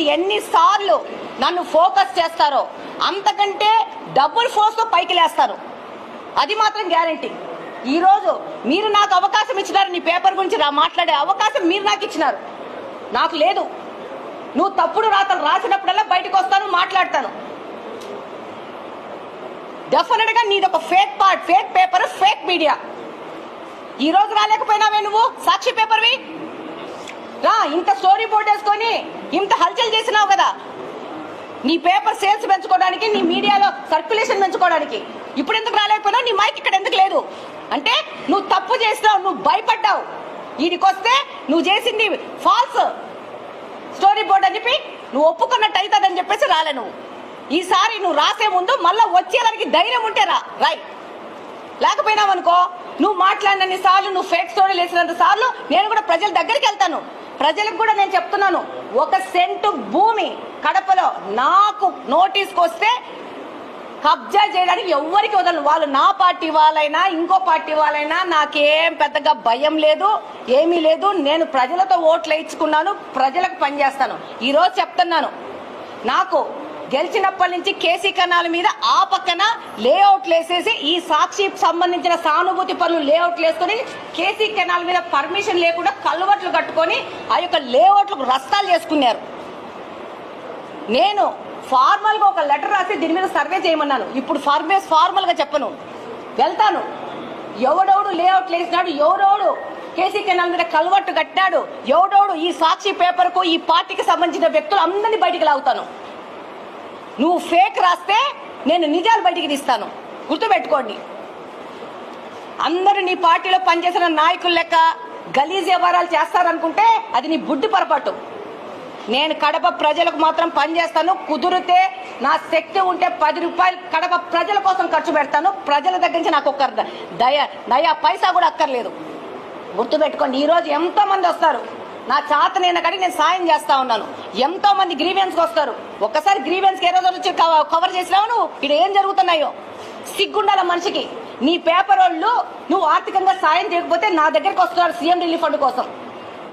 మీరు ఎన్నిసార్లు నన్ను ఫోకస్ చేస్తారో అంతకంటే డబుల్ ఫోర్స్తో పైకి లేస్తారు. అది మాత్రం గ్యారంటీ. ఈరోజు మీరు నాకు అవకాశం ఇచ్చినారు నీ పేపర్ గురించి నా మాట్లాడే అవకాశం మీరు నాకు ఇచ్చినారు. నాకు లేదు. నువ్వు తప్పుడు రాతలు రాసినప్పుడల్లా బయటకు వస్తాను మాట్లాడతాను. డెఫినెట్గా నీది ఒక fake part fake paper fake media ఈ రోజు రాలేకపోయినావే నువ్వు? సాక్షి పేపర్వి రా ఇంత స్టోరీ బోర్డ్ వేసుకొని ఇంత హల్చల్ చేసినావు కదా. నీ పేపర్ సేల్స్ పెంచుకోవడానికి నీ మీడియాలో సర్క్యులేషన్ పెంచుకోవడానికి. ఇప్పుడు ఎందుకు రాలేకపోయినావు? నీ మైక్ ఇక్కడ ఎందుకు లేదు? అంటే నువ్వు తప్పు చేసినావు నువ్వు భయపడ్డావు. వీడికొస్తే నువ్వు చేసింది ఫాల్స్ స్టోరీ బోర్డ్ అని చెప్పి నువ్వు ఒప్పుకున్నట్టు అవుతుందని చెప్పేసి రాలే నువ్వు. ఈసారి నువ్వు రాసే ముందు మళ్ళీ వచ్చేదానికి ధైర్యం ఉంటే రా. రాయ్ లేకపోయినావనుకో నువ్వు మాట్లాడినన్ని సార్లు నువ్వు ఫేక్ స్టోరీలు వేసినంత సార్లు నేను కూడా ప్రజల దగ్గరికి వెళ్తాను. ప్రజలకు కూడా నేను చెప్తున్నాను ఒక సెంటు భూమి కడపలో నాకు నోటీస్కి వస్తే కబ్జా చేయడానికి ఎవ్వరికి వదలను. వాళ్ళు నా పార్టీ వాళ్ళైనా ఇంకో పార్టీ వాళ్ళైనా నాకేం పెద్దగా భయం లేదు ఏమీ లేదు. నేను ప్రజలతో ఓట్లు వేయించుకున్నాను ప్రజలకు పనిచేస్తాను. ఈరోజు చెప్తున్నాను నాకు గెలిచినప్పటి నుంచి కేసీ కణాల మీద ఆ పక్కన లేఅవుట్లు వేసేసి ఈ సాక్షి సంబంధించిన సానుభూతి పనులు లేఅవుట్లు వేసుకొని కేసీ కెనాల్ మీద పర్మిషన్ లేకుండా కల్వట్లు కట్టుకొని ఆ యొక్క లేఅవుట్లకు రస్తాలు చేసుకున్నారు. నేను ఫార్మల్గా ఒక లెటర్ రాసి దీని మీద సర్వే చేయమన్నాను. ఇప్పుడు ఫార్మేస్ ఫార్మల్గా చెప్పను. వెళ్తాను. ఎవడెవడు లేఅవుట్ వేసినాడు ఎవడెవడు కేసీ కెనాల్ మీద కల్వట్టు కట్టినాడు ఎవడెవడు ఈ సాక్షి పేపర్కు ఈ పార్టీకి సంబంధించిన వ్యక్తులు అందరినీ బయటికి లాగుతాను. నువ్వు ఫేక్ రాస్తే నేను నిజాలు బయటికి తీస్తాను. గుర్తుపెట్టుకోండి. అందరూ నీ పార్టీలో పనిచేసిన నాయకుల లెక్క గలీజ్ వ్యవహారాలు చేస్తారనుకుంటే అది నీ బుడ్డి పొరపాటు. నేను కడప ప్రజలకు మాత్రం పనిచేస్తాను కుదిరితే నా శక్తి ఉంటే పది రూపాయలు కడప ప్రజల కోసం ఖర్చు పెడతాను ప్రజల దగ్గర నుంచి నాకు ఒక్క దయ దయా పైసా కూడా అక్కర్లేదు. గుర్తుపెట్టుకోండి ఈరోజు ఎంతోమంది వస్తారు. నా చాత నేను కడిగి నేను సాయం చేస్తా ఉన్నాను. ఎంతో మంది గ్రీవెన్స్కి వస్తారు. ఒక్కసారి గ్రీవెన్స్కి ఏ రోజు వచ్చి కవర్ చేసినావు నువ్వు? ఇక్కడ ఏం జరుగుతున్నాయో? సిగ్గుండాల మనిషికి. నీ పేపర్ వాళ్ళు నువ్వు ఆర్థికంగా సాయం చేయకపోతే నా దగ్గరికి వస్తున్నారు సీఎం రిలీఫ్ ఫండ్ కోసం.